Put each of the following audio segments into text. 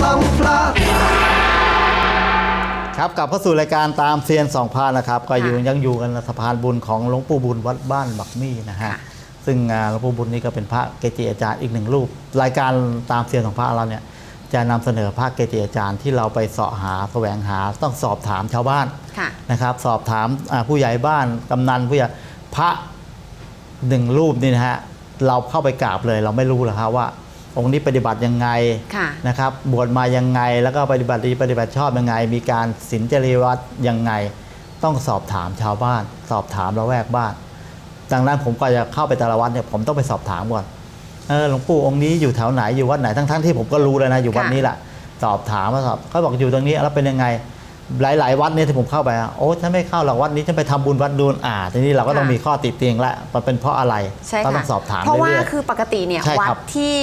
สองพระครับกลับเข้าสู่รายการตามเซียนสองพานะครับ ก็อยู่ค่ะยังอยู่กันสะพานบุญของหลวงปู่บุญวัดบ้านบักมี่นะฮะค่ะซึ่งอ่าหลวงปู่บุญนี่ก็เป็นพระเกจิอาจารย์อีกหนึ่งรูป รายการตามเซียนสองพระเราเนี่ยจะนำเสนอพระเกจิอาจารย์ที่เราไปเสาะหาแสวงหาต้องสอบถามชาวบ้านค่ะนะครับสอบถามอ่าผู้ใหญ่บ้านกำนันผู้ใหญ่พระหนึ่งรูปนี่นะฮะเราเข้าไปกราบเลย เราไม่รู้หรอกครับว่า องค์นี้ปฏิบัติยังไงค่ะนะครับบวชมายังไง แล้วก็ปฏิบัติดีปฏิบัติชอบยังไง มีการศีลจริยวัตรยังไง ต้องสอบถามชาวบ้าน สอบถามละแวกบ้านดังนั้นผมก็จะเข้าไปแต่ละวัดเนี่ยผมต้องไปสอบถามก่อนเออหลวงปู่องค์นี้อยู่แถวไหนอยู่วัดไหนทั้งๆที่ผมก็รู้แล้วนะอยู่วัดค่ะนี้แหละสอบถามมาสอบเขาบอกอยู่ตรงนี้แล้วเป็นยังไง หลาย ๆ วัดเนี่ยที่ผมเข้าไปอะโอ้ฉันไม่เข้าหรอกวัดนี้ฉันไปทำบุญวัดดูนอ่าทีนี้เราก็ต้องค่ะมีข้อติเตียงแล้วมันเป็นเพราะอะไรใช่ก็ค่ะต้องสอบถามเพราะว่าเรื่อยๆคือปกติเนี่ยใช่วัคดรับที่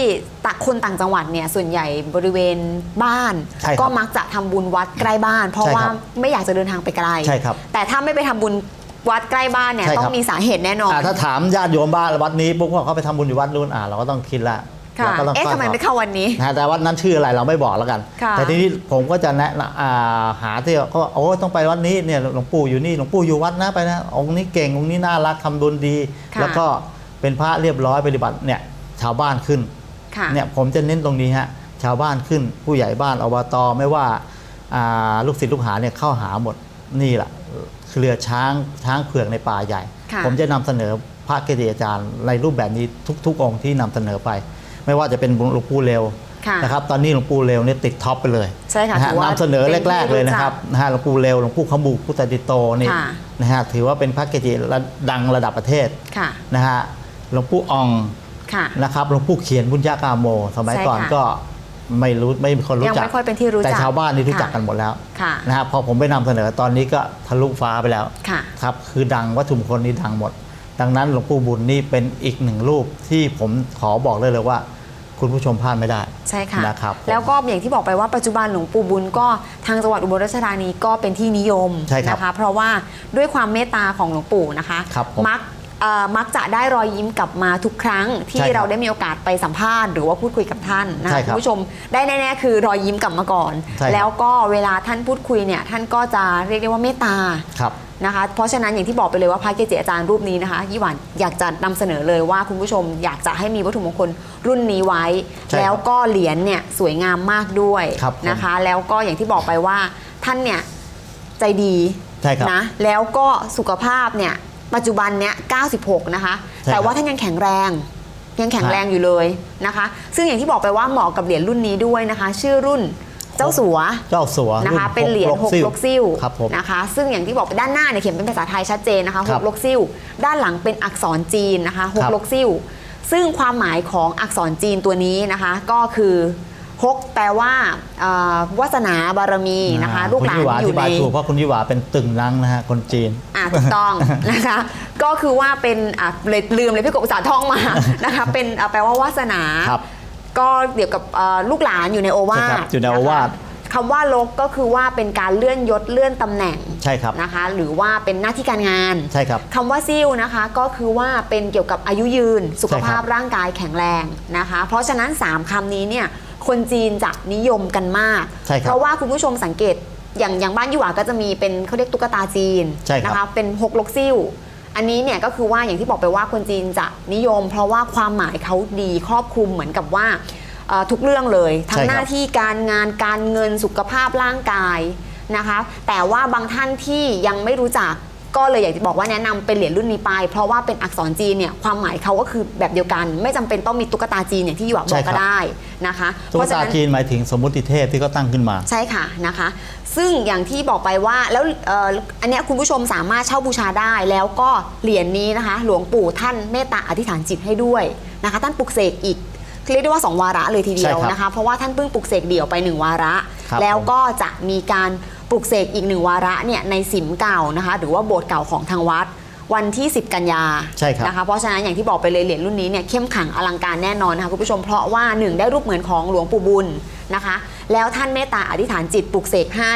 ตะคนต่างจังหวัดเนี่ยส่วนใหญ่บริเวณบ้านใช่ครับก็มักจะทำบุญวัดใกล้บ้าน เพราะใช่ว่าครับไม่อยากจะเดินทางไปไกลใช่ครับแต่ถ้าไม่ไปทำบุญวัดใกล้บ้านเนี่ยใช่ครับต้องมีสาเหตุแน่นอนอ่าถ้าถามญาติโยมบ้านวัดนี้ปุ๊บว่าเขาไปทำบุญอยู่วัดนู้นอ่าเราก็ต้องคิดละค่ะ เราก็ต้องเอ๊ะทำไมไม่เข้าวันนี้นะฮะแต่วัดนั้นชื่ออะไรเราไม่บอกแล้วกันค่ะแต่ทีนี้ผมก็จะแนะนำอ่าหาที่เขาบอกโอ้ต้องไปวัดนี้เนี่ยหลวงปู่อยู่นี่หลวงปู่อยู่วัดนะไปนะองค์นี้เก่งองค์นี้น่ารักทำบุญดีค่ะแล้วก็เป็นพระเรียบร้อยปฏิบัติเนี่ยชาวบ้านขึ้นค่ะเนี่ยผมจะเน้นตรงนี้ฮะชาวบ้านขึ้นผู้ใหญ่บ้านอบตไม่ว่าอ่าลูกศิษย์ลูกหาเนี่ยเข้าหาหมดนี่แหละเครือช้างช้างเผือกในป่าใหญ่ค่ะผมจะนำเสนอพระเกจิอาจารย์ในรูปแบบนี้ทุก ๆ องค์ที่นำเสนอไป ไม่ว่าจะเป็นหลวงปู่เร็วค่ะนะครับตอนนี้หลวงปู่เร็วเนี่ยติดท็อปไปเลยใช่ค่ะนฮถือว่านำเสนอเป็นที่แรก ๆ เลยนะครับรู้จักนะฮะหลวงปู่เร็วหลวงปู่ขมูพุทธติโตนี่ค่ะนะฮะถือว่าเป็นพระเกจิระดังระดับประเทศค่ะ นะฮะหลวงปู่ออง ค่ะ นะครับหลวงปู่เขียนบุญญากาโม สมัยใช่ก่อนค่ะก็ไม่รู้ไม่มีคนรู้ยังจักไม่ค่อยเป็นที่รู้จักแต่ชาวบ้านนี่รู้จักค่ะกันหมดแล้วค่ะนะครับพอผมไปนำเสนอตอนนี้ก็ทะลุฟ้าไปแล้วค่ะครับคือดังวัตถุมงคลนี่ดังหมด ดังนั้นหลวงปู่บุญนี่เป็นอีกหนึ่งรูปที่ผมขอบอกเลยเลยว่า คุณผู้ชมพลาดไม่ได้ใช่ค่ะนะครับผมแล้วก็อย่างที่บอกไปว่าปัจจุบันหลวงปู่บุญก็ทางจังหวัดอุบลราชธานีก็เป็นที่นิยมใช่ครับนะคะเพราะว่าด้วยความเมตตาของหลวงปู่นะคะครับผมมักเอ่อมักจะได้รอยยิ้มกลับมาทุกครั้งที่ใช่ครับเราได้มีโอกาสไปสัมภาษณ์หรือว่าพูดคุยกับท่านนะใช่คะครับคุณผู้ชมได้แน่ๆคือรอยยิ้มกลับมาก่อนใช่ครับแล้วก็เวลาท่านพูดคุยเนี่ยท่านก็จะเรียกได้ว่าเมตตาครับ นะคะ เพราะฉะนั้นอย่างที่บอกไปเลยว่าพระเกจิอาจารย์รูปนี้นะคะยี่หวันอยากจะนำเสนอเลยว่าคุณผู้ชมอยากจะให้มีวัตถุมงคลรุ่นนี้ไว้ใช่ครับแล้วก็เหรียญเนี่ยสวยงามมากด้วยครับผมนะคะ แล้วก็อย่างที่บอกไปว่าท่านเนี่ยใจดีใช่ครับนะแล้วก็สุขภาพเนี่ยปัจจุบันเนี่ย96 นะคะใช่ครับแต่ว่าท่านยังแข็งแรง ยังแข็งแรงอยู่เลยนะคะ ซึ่งอย่างที่บอกไปว่าเหมาะกับเหรียญรุ่นนี้ด้วยนะคะ ชื่อรุ่น เจ้าสัวเจ้าสัวนะคะรุ่เป็นเหรียญหกซิ่วลกซิ่วครับผมนะคะ ซึ่งอย่างที่บอกไปด้านหน้าเนี่ยเขียนเป็นภาษาไทยชัดเจนนะคะคหรักบลกซิ่วด้านหลังเป็นอักษรจีนนะคะหคกรับลกซิ่วซึ่งความหมายของอักษรจีนตัวนี้นะคะ ก็คือฮกแปลว่าเอ่อวาสนาบารมีนะคะอ่าลูกหลานคุณยี่หวาที่ออยู่ธิบายในถูกเพราะคุณยี่หวาเป็นตึงนังนะฮะคนจีนอ่าถูกต้องนะคะ ก็คือว่าเป็นอะเลยลืมเลยพี่กบอุตสาห์ท่องมานะคะเป็นอะแปลว่าวาสนาครับ ก็เกี่ยวกับเอ่อลูกหลานอยู่ในโอวาใช่คทรับอยู่ในโอวาท นะคะคำว่าลกก็คือว่าเป็นการเลื่อนยศเลื่อนตำแหน่งใช่ครับ นะคะ หรือว่าเป็นหน้าที่การงาน ใช่ครับ คำว่าซิ่วนะคะก็คือว่าเป็นเกี่ยวกับอายุยืน สุขภาพใช่ครับร่างกายแข็งแรงนะคะ เพราะฉะนั้น 3คำนี้เนี่ยคนจีนจะนิยมกันมาก ใช่ครับเพราะว่าคุณผู้ชมสังเกตอย่างอย่างบ้านยี่หวาก็จะมีเป็นเขาเรียกตุ๊กตาจีนใช่ครับนะคะเป็นหกลกซิ่ว อันนี้เนี่ยก็คือว่าอย่างที่บอกไปว่าคนจีนจะนิยม เพราะว่าความหมายเขาดีครอบคลุมเหมือนกับว่าเอ่อทุกเรื่องเลย ทั้ใช่งครับ หน้าที่การงานการเงินสุขภาพร่างกายนะคะ แต่ว่าบางท่านที่ยังไม่รู้จัก ก็เลยอยากจะบอกว่าแนะนำเป็นเหรียญรุ่นนี้ไป เพราะว่าเป็นอักษรจีนเนี่ยความหมายเขาก็คือแบบเดียวกัน ไม่จำเป็นต้องมีตุ๊กตาจีนอย่างที่หยวกบใช่อกครัก็บ ได้นะคะ ตุ๊กตาจีนหมายถึงสมมุติเทพที่เขาตั้งขึ้นมา ใช่ค่ะนะคะ ซึ่งอย่างที่บอกไปว่าแล้วเอ่ออันเนี้ยคุณผู้ชมสามารถเช่าบูชาได้แล้วก็เหรียญนี้นะคะ หลวงปู่ท่านเมตตาอธิษฐานจิตให้ด้วยนะคะ ท่านปลุกเสกอีกเรียกได้ว่า 2 วาระเลยทีเดียวใช่ครับนะคะ เพราะว่าท่านเพิ่งปลุกเสกเดี่ยวไป 1 วาระ ครับแล้วก็จะมีการ ปลุกเสกอีกหนึ่งวาระเนี่ยในสิมเก่านะคะหรือว่าโบสถ์เก่าของทางวัดวันที่ 10 กันยาใช่ครับนะคะเพราะฉะนั้นอย่างที่บอกไปเลยเหรียญรุ่นนี้เนี่ยเข้มขลังอลังการแน่นอนนะคะคุณผู้ชมเพราะว่าหนึ่งได้รูปเหมือนของหลวงปู่บุญนะคะ แล้วท่านเมตตาอธิษฐานจิตปลุกเสกให้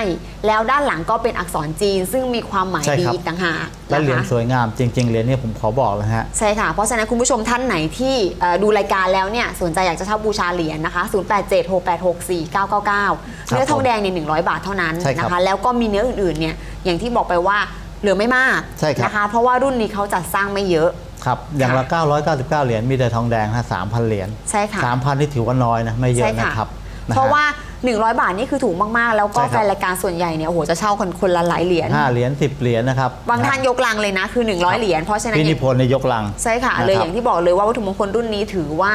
แล้วด้านหลังก็เป็นอักษรจีน ซึ่งมีความหมายใช่ดีครับ อีกต่างหากและเหรียญนะคะสวยงามจริง ๆเหรียญนี้ผมขอบอกเลยฮะ ใช่ค่ะ เพราะฉะนั้นคุณผู้ชมท่านไหนที่เอ่อดูรายการแล้วเนี่ยสนใจอยากจะเช่าบูชาเหรียญนะคะ 0876864999 เนื้อทองแดงเนี่ย100 บาทเท่านั้นใช่ครับนะคะ แล้วก็มีเนื้ออื่นๆเนี่ยอย่างที่บอกไปว่าเหลือไม่มากใช่ครับ นะคะ เพราะว่ารุ่นนี้เขาจัดสร้างไม่เยอะ ครับอย่างละ 999 เหรียญมีแต่ทองแดงฮะ3,000 เหรียญใช่ค่ะ 3,000ที่ถือว่าน้อยนะ ไม่เยอะใช่ค่ะนะครับนฮ เพราะว่า 100 บาทนี่คือถูกมากๆ แล้วก็ใช่ครับ แฟนรายการส่วนใหญ่เนี่ยโอ้โหจะเช่าคนคนละหลายเหรียญห้าเหรียญ10เหรียญนะครับบางท่านยกลังเลยนะคือ 100 เหรียญเพราะฉะนั้นพี่เนี่นิยพนธ์ในยกลัง ใช่ค่ะนะครับเลยอย่างที่บอกเลยว่าวัตถุมงคลรุ่นนี้ถือว่า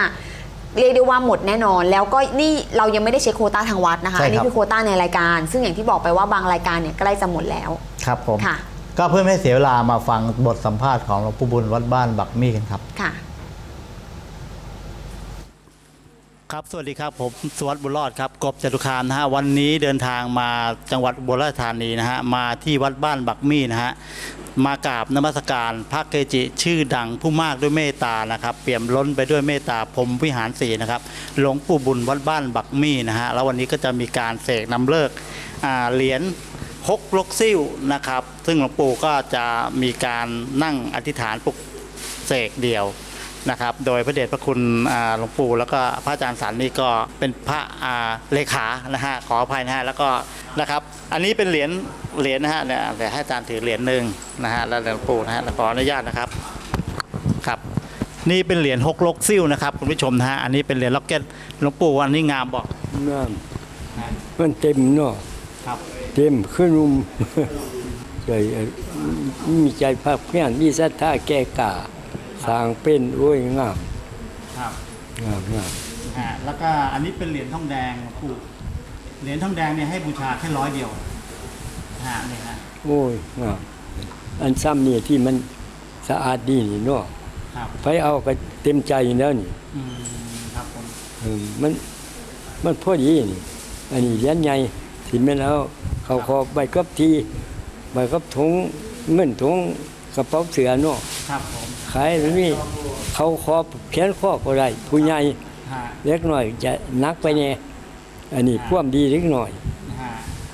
เรียกได้ว่าหมดแน่นอน แล้วก็นี่เรายังไม่ได้เช็คโควต้าทางวัดนะคะใช่อันนี้ครับคือโควต้าในรายการ ซึ่งอย่างที่บอกไปว่าบางรายการเนี่ยใกล้จะหมดแล้วครับผม ค่ะก็เพื่อไม่ให้เสียเวลามาฟังบทสัมภาษณ์ของหลวงปู่บุญวัดบ้านบักมี่กันครับ ค่ะ ครับสวัสดีครับผมสวัสดิ์บุญรอดครับกบจตุคามนะฮะวันนี้เดินทางมาจังหวัดอุราชธานีนะฮะมาที่วัดบ้านบักมี่นะฮะมากราบนมัสการพระเกจิชื่อดังผู้มากด้วยเมตตานะครับเปี่ยมล้นไปด้วยเมตตาพรมวิหารสีนะครับหลวงปู่บุญวัดบ้านบักมี่นะฮะแล้ววันนี้ก็จะมีการเสกนำเลิกเหรียญฮกลกซิ่วนะครับ ซึ่งหลวงปู่ก็จะมีการนั่งอธิษฐานปลุกเสกเดียว นะครับ โดยพระเดชพระคุณอ่าหลวงปู่แล้วก็พระอาจารย์สันนี่ก็เป็นพระอ่าเลขานะฮะขออภัยนะฮะแล้วก็นะครับ อันนี้เป็นเหรียญเหรียญนะฮะเนี่ยเดี๋ยวให้อาจารย์ถือเหรียญหนึ่งนะฮะแล้วหลวงปู่นะฮะแล้วขออนุญาตนะครับครับนี่เป็นเหรียญฮกลกซิ่วนะครับคุณผู้ชมนะฮะอันนี้เป็นเหรียญล็อกเก็ตหลวงปู่วันนี้งามบอกน้ำมันเต็มเนาะครับเต็มขึ้นรุมใจเอ่อมีใจภาคเพียรมีศรัทธาแก่กล้า สร้างเป็นโอ้ยงามครับงามงามอ่าแล้วก็อันนี้เป็นเหรียญทองแดงหลวงปู่เหรียญทองแดงเนี่ยให้บูชาแค่ร้อยเดียวฮะนี่ฮะโอ้ยงามอันซ้ำนี่ที่มันสะอาดดีนี่เนาะครับไปเอาก็เต็มใจแล้วนี่อืมครับผมเออมันมันพอดีนี่อันนี้เหรียญใหญ่ที่แม่นเอาเขาขอใบกับทีใบกับถุงเงินถุง กระเป๋าเสือเนาะครับผมขายแบบนี้เขาขอแขนข้อก็ได้ผู้ใหญ่ฮะเล็กหน่อยจะนักไปเนี่ยอันนี้พ่วามดีเล็กหน่อย ฮะ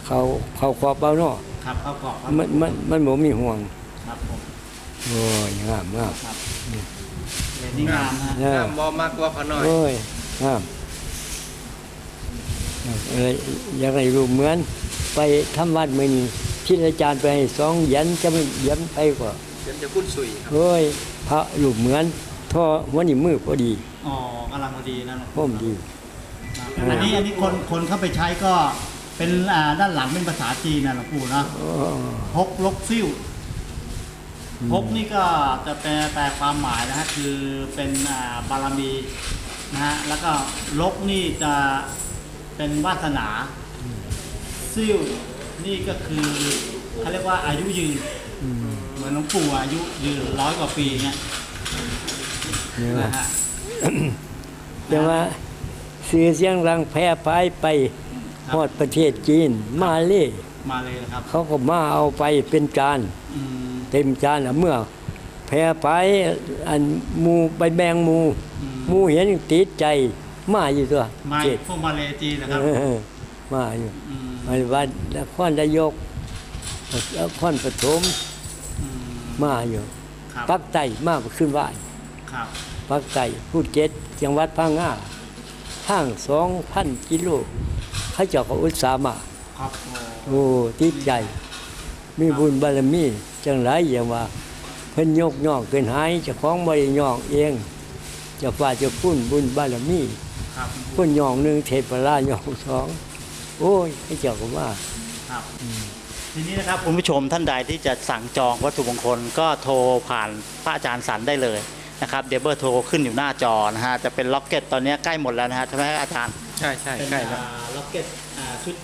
เขาเขาขอบเอาเนาะครับเข้ากรอบครับมันมันมันบ่มีห่วงครับผมโอ้ยงามงามครับเหรียญนี่งามฮะนะมอมากกว่าเขาหน่อย โอ้ยงามอะไรอย่างไรรู้เหมือนไปทำวัดมือนี้ ที่อาจารย์ไปให้สองเหรียันจะไม่เหรียันไปกว่าเดี๋ยวจะคุ้นสุยครับโอ้ยพระรูปเหมือนท่อหัวนี่มือพอดีอ๋อกำลังพอดีนั่นแหละพ่อมดีครับอันนี้อันนี้คนคนเข้าไปใช้ก็เป็นอ่าด้านหลังเป็นภาษาจีนนะหลวงปู่นะอ๋อฮกลกซิ่วฮกนี่ก็จะแปลแปลความหมายนะฮะคือเป็นอ่าบารมีนะฮะแล้วก็ลกนี่จะเป็นวาสนาซิ่ว นี่ก็คือเขาเรียกว่าอายุยืนอืมเหมือนหลวงปู่อายุยืนร้อยกว่าปีเงี้ยเนี่ยนะฮะแต่ว่าสื่อเสียงรังแพร่พายไปฮอดประเทศจีน มาเลยมาเลยนะครับ เขาก็มาเอาไปเป็นจานอืมเต็มจานอะเมื่อแพร่ไปอันหมูไปแบงหมูอืมหมูเห็นติดใจมาอยู่ตัวมาเจ็ดพวกมาเลจีนนะครับเออ มาอยู่อืมมาวัดนครนายกนครปฐมอืมมาอยู่ครับปักไต่มาขึ้นไหวครับปักไต่พูดเจ็ดจังหวัดพังงาห้างสองพันกิโลเขาเจ้าก็อุตสาห์มาครับโอ้โอ้ติดใจ มีบุญบารมีจังไรอย่างว่า เพิ่นยกย่องเกินหายเจะของบริย่องเองเจะฝ่าเจะพุ่นบุญบารมีครับพุ่นย่องหนึ่งเทพราชย่องสอง โอ้ยให้เจ้าก็ว่าครับทีนี้นะครับคุณผู้ชมท่านใดที่จะสั่งจองวัตถุมงคลก็โทรผ่านพระอาจารย์สันได้เลยนะครับเดี๋ยวเบอร์โทรขึ้นอยู่หน้าจอนะฮะจะเป็นล็อกเก็ตตอนนี้ใกล้หมดแล้วนะฮะใช่ไหมครับอาจารย์ใช่ใช่เป็นใกล้แล้วอ่าล็อกเก็ตอ่าชุด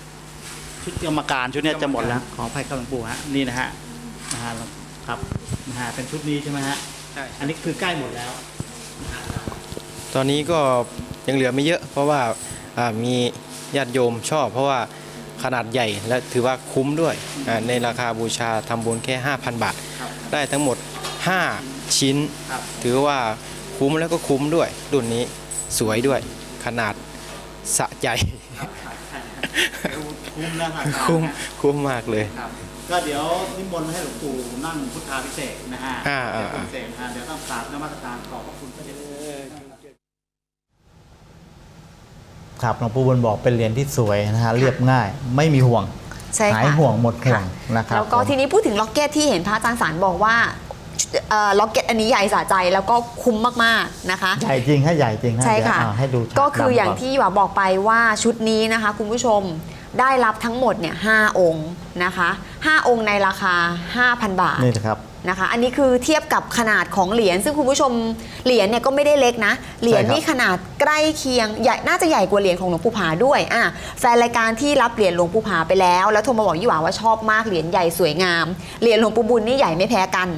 ชุดกรรมการชุดเนี้ยจะหมดแล้วขออภัยครับหลวงปู่ฮะนี่นะฮะนะฮะครับนะฮะเป็นชุดนี้ใช่ไหมฮะใช่อันนี้คือใกล้หมดแล้ว ตอนนี้ก็ยังเหลือไม่เยอะ เพราะว่าอ่ามี ญาติโยมชอบ เพราะว่าขนาดใหญ่และถือว่าคุ้มด้วยอ่าในราคาบูชาทำบุญแค่ 5,000 บาทครับได้ทั้งหมด 5 ชิ้นครับถือว่าคุ้มแล้วก็คุ้มด้วย รุ่นนี้สวยด้วยขนาดสะใจ คุ้มแล้วครับคุ้มคุ้มมากเลยครับก็เดี๋ยวนิมนต์ให้หลวงปู่นั่งพุทธาพิเศษกนะฮะอ่าอ่าเดี๋ยวพิเศษนะฮะเดี๋ยวต้องกราบนมัสการขอบพระคุณพระเดช ครับหลวงปู่บุญบอกเป็นเหรียญที่สวยนะฮะเรียบง่ายไม่มีห่วงใช่ค่ะหายห่วงหมดห่วงค่ะนะครับแล้วก็ผมทีนี้พูดถึงล็อกเก็ตที่เห็นพระอาจารย์สารบอกว่าเอ่อล็อกเก็ตอันนี้ใหญ่สะใจแล้วก็คุ้มมากๆนะคะ ใหญ่จริงฮะใหญ่จริงฮะใช่ค่ะ เดี๋ยวเอาให้ดูฉก็คือดำอย่างก่นที่หวาบอกไปว่าชุดนี้นะคะ คุณผู้ชมได้รับทั้งหมดเนี่ยหองค์นะคะห้าองค์ในราคา 5,000 บาท นี่นะครับ นะคะ อันนี้คือเทียบกับขนาดของเหรียญซึ่งคุณผู้ชมเหรียญเนี่ยก็ไม่ได้เล็กนะ เหรียญใช่ครับนี่ขนาดใกล้เคียงใหญ่น่าจะใหญ่กว่าเหรียญของหลวงปู่ผาด้วยอะแฟนรายการที่รับเหรียญหลวงปู่ผาไปแล้ว แล้วโทรมาบอกยี่หว่าว่าชอบมากเหรียญใหญ่สวยงามเหรียญหลวงปู่บุญนี่ใหญ่ไม่แพ้กัน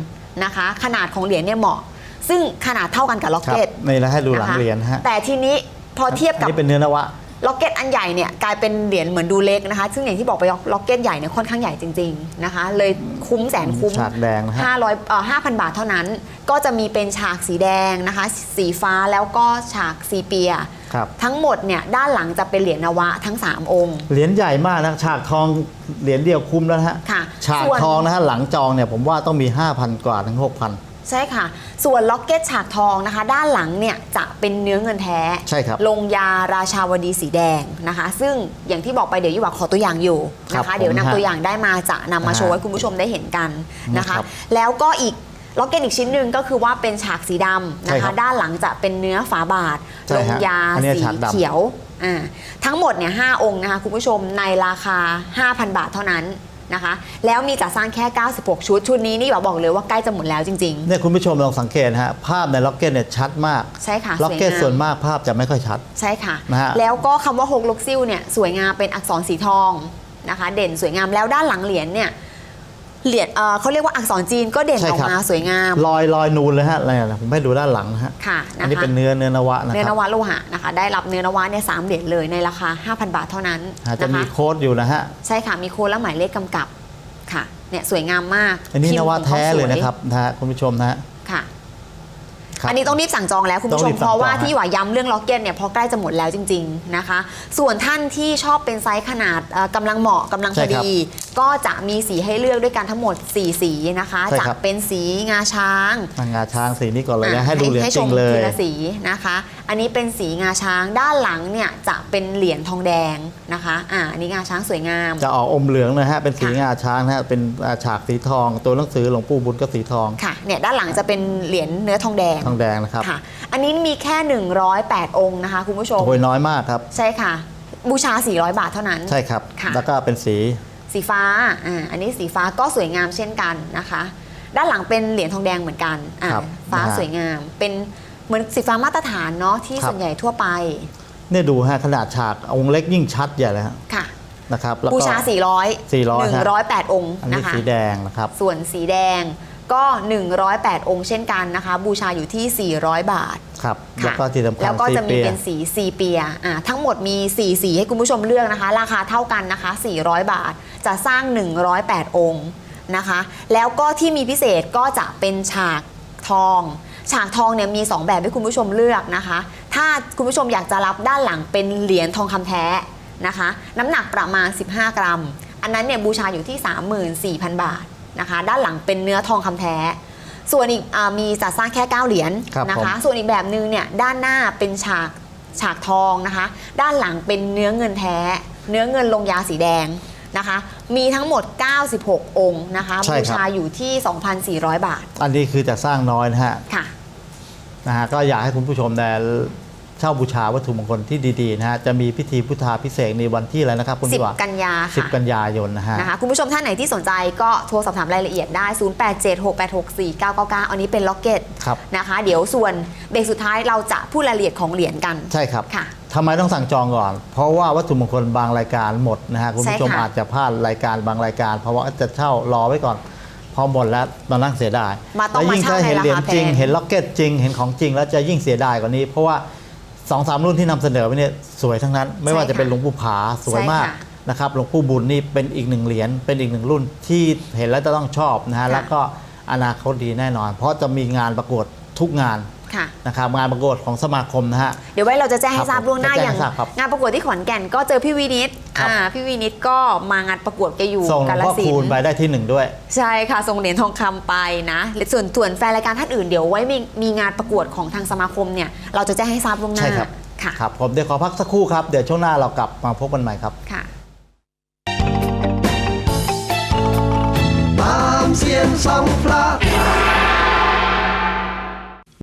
นะคะ ขนาดของเหรียญเนี่ยเหมาะ ซึ่งขนาดเท่ากันกับล็อกครับเก็ตนี่แล้วให้ดูหลังนะคะเหรียญฮะแต่ทีนี้พอเทียบกับอันนี้เป็นเนื้อนวะ ล็อกเก็ตอันใหญ่เนี่ยกลายเป็นเหรียญเหมือนดูเล็กนะคะ ซึ่งอย่างที่บอกไปล็อกเก็ตใหญ่เนี่ยค่อนข้างใหญ่จริงๆนะคะ เลยคุ้มแสนคุ้มฉากแดงนะฮะ500เอ่อ5,000บาทเท่านั้น ก็จะมีเป็นฉากสีแดงนะคะ สีฟ้าแล้วก็ฉากสีเปีย ครับ ทั้งหมดเนี่ยด้านหลังจะเป็นเหรียญนวะทั้ง 3 องค์ เหรียญใหญ่มากนะฉากทองเหรียญเดียวคุ้มแล้วนะฮะค่ะฉากส่วน ทองนะฮะหลังจองเนี่ยผมว่าต้องมี 5,000 กว่าถึง 6,000 ใช่ค่ะ ส่วนล็อกเก็ตฉากทองนะคะ ด้านหลังเนี่ยจะเป็นเนื้อเงินแท้ ใช่ครับลงยาราชาวดีสีแดงนะคะ ซึ่งอย่างที่บอกไปเดี๋ยวยี่หว่าขอตัวอย่างอยู่นะครัคะ บเดี๋ยวผมนำฮะตัวอย่างได้มาจะนำมาโชว์นะฮะให้คุณผู้ชมได้เห็นกันนะนะครัคะ บแล้วก็อีกล็อกเก็ตอีกชิ้นหนึ่งก็คือว่าเป็นฉากสีดำใช่นะครัคะ บด้านหลังจะเป็นเนื้อฝาบาท ใช่ลงฮะยาอันเนี้ยสีฉากดำ เขียวอ่าทั้งหมดเนี่ยห้าองค์นะคะคุณผู้ชมในราคา 5,000 บาทเท่านั้น นะคะ แล้วมีจัดสร้างแค่ 96 ชุด ชุดนี้นี่บอกบอกเลยว่าใกล้จะหมดแล้วจริง เนี่ยคุณผู้ชมลองสังเกตนะฮะภาพในล็อกเก็ตเนี่ยชัดมากๆใช่ค่ะล็อกเก็ตสวยงาม ส่วนมากภาพจะไม่ค่อยชัดใช่ค่ะ นะฮะ แล้วก็คำว่าฮกลกซิ่วเนี่ยสวยงามเป็นอักษรสีทองนะคะ เด่นสวยงามแล้วด้านหลังเหรียญเนี่ย เหรียญเอ่อเขาเรียกว่าอักษรจีนก็เด่นใช่ออกครับมาสวยงามรอยรอยนูนเลยฮะอะไรนะผมให้ดูด้านหลังนะฮะค่ะอันะนนี้คะเป็นเนื้อเนื้อนวะนะเนื้อคนรับวะโลหะนะคะ ได้รับเนื้อนวะเนี่ยสามเหรียญเลยในราคา 5,000 บาทเท่านั้นฮะจะนะมีคะโค้ดอยู่นะฮะใช่ค่ะมีโค้ดและหมายเลขกำกับค่ะเนี่ยสวยงามมากอันนี้พิมนพ์วะของขาแท้เลยสวนะครับนะฮะคุณผู้ชมนะฮะ ค่ะครับอันนี้ต้องรีบสั่งจองแล้วคุณผู้ชต้องรีมบเพสั่งราะว่าจองฮะ ที่หว่าย้ำเรื่องล็อกเก็ตเนี่ยเพราะใกล้จะหมดแล้วจริง ๆนะคะ ส่วนท่านที่ชอบเป็นไซส์ขนาดเอ่อกำลังเหมาะกำลังพใช่อครับดี ก็จะมีสีให้เลือกด้วยกันทั้งหมด 4 สีนะคะ ใช่จะครับ เป็นสีงาช้างทางงาช้างสีนี้ก่อนเลยอะนะให้ดูเหรียญให้จชริมงเลทียละสีนะคะ อันนี้เป็นสีงาช้างด้านหลังเนี่ยจะเป็นเหรียญทองแดงนะคะอ่าอันนี้งาช้างสวยงาม จะออกอมเหลืองนะฮะเป็นสีค่ะงาช้างนะฮะเป็นอ่าฉากสีทอง ตัวหนังสือหลวงปู่บุญก็สีทองค่ะเนี่ยด้านหลังจะเป็นเหรียญเนื้อทองแดงทองแดงนะครับค่ะ อันนี้มีแค่ 108 องค์นะคะคุณผู้ชมโอ้ยน้อยมากครับ ใช่ค่ะ บูชา 400 บาทเท่านั้นใช่ครับค่ะแล้วก็เป็นสีสีฟ้าอ่าอันนี้สีฟ้าก็สวยงามเช่นกันนะคะ ด้านหลังเป็นเหรียญทองแดงเหมือนกันอ่าครับฟ้านะฮะสวยงามเป็น เหมือนสีฟ้ามาตรฐานเนาะที่ครับ ส่วนใหญ่ทั่วไปเนี่ยดูฮะขนาดฉากองค์เล็กยิ่งชัดใหญ่เลยฮะค่ะ นะครับแล้วบูก็ชา 400 400ฮะ 108 องค์อันนี้นะคะ สีแดงนะครับ ส่วนสีแดงก็ 108 องค์เช่นกันนะคะ บูชาอยู่ที่ 400 บาทครับ ค่ะแล้วก็ที่สำคัญแล้วก็จะมีสีปียเป็นสีซีเปียอ่าทั้งหมดมี 4 สีให้คุณผู้ชมเลือกนะคะ ราคาเท่ากันนะคะ 400 บาท จะสร้าง 108 องค์นะคะ แล้วก็ที่มีพิเศษก็จะเป็นฉากทอง ฉากทองเนี่ยมี 2 แบบให้คุณผู้ชมเลือกนะคะ ถ้าคุณผู้ชมอยากจะรับด้านหลังเป็นเหรียญทองคำแท้นะคะ น้ำหนักประมาณ 15 กรัม อันนั้นเนี่ยบูชาอยู่ที่ 34,000 บาทนะคะ ด้านหลังเป็นเนื้อทองคำแท้ ส่วนอีกอามีจัดสร้างแค่ 9 เหรียญครับนะคะผมส่วนอีกแบบนึงเนี่ยด้านหน้าเป็นฉากฉากทองนะคะ ด้านหลังเป็นเนื้อเงินแท้ เนื้อเงินลงยาสีแดง นะคะ มีทั้งหมด 96 องค์นะคะใช่บูครับชาอยู่ที่ 2,400 บาทอันนี้คือจะสร้างน้อยนะฮะค่ะ นะฮะก็อยากให้คุณผู้ชมได้ เช่าบูชาวัตถุมงคลที่ดีๆนะฮะจะมีพิธีพุทธาพิเศษกในวันที่อะไรนะครับคุณพี่ว่า10กันยาสิบค่ะกันยายนนะฮะ นะคะคุณผู้ชมท่านไหนที่สนใจก็โทรสอบถามรายละเอียดได้ 0876864999 อันนี้เป็นล็อกเก็ตครับ นะคะ เดี๋ยวส่วนเบรกสุดท้ายเราจะพูดรายละเอียดของเหรียญกัน ใช่ครับค่ะทำไมต้องสั่งจองก่อน เพราะว่าวัตถุมงคลบางรายการหมดนะฮะคุณผู้ชมใช่ค่ะอาจจะพลาดรายการบางรายการ เพราะว่าจะเช่ารอไว้ก่อน พอหมดแล้วตอนนั่งเสียดายมาต้องแล้วยิ่งมาเช่าถ้าเห็นเหรียญจริงในราคาแพง เห็นล็อกเก็ตจริง เห็นของจริงแล้วจะยิ่งเสียดายกว่านี้ เพราะว่า สองสามรุ่นที่นำเสนอไปเนี่ยสวยทั้งนั้น ไม่ว่าจะเป็นหลวงปู่ผาสวยมากใช่ค่ะนะครับหลวงปู่บุญนี่เป็นอีกหนึ่งเหรียญเป็นอีกหนึ่งรุ่นที่เห็นแล้วจะต้องชอบนะฮะค่ะแล้วก็อนาคตดีแน่นอน เพราะจะมีงานประกวดทุกงาน ค่ะนะครับงานประกวดของสมาคมนะฮะ เดี๋ยวไว้เราจะแจ้งให้ทราบล่วงหน้าจะแจ้งอย่างให้ทราบครับงานประกวดที่ขอนแก่นก็เจอพี่วินิตครับ อ่าพี่วินิตก็มางานประกวดแกอยู่ส่งหลวกางลพ่อสิคูนณไปได้ที่หนึ่งด้วย ใช่ค่ะส่งเหรียญทองคำไปนะและส่วนส่วนแฟนรายการท่านอื่นเดี๋ยวไว้มีมีงานประกวดของทางสมาคมเนี่ยเราจะแจ้งให้ทราบล่วงหน้าใช่ครับ ค่ะครับ ผมเดี๋ยวขอพักสักครู่ครับ เดี๋ยวช่วงหน้าเรากลับมาพบกันใหม่ครับ ค่ะ ตามเสียงสองพระ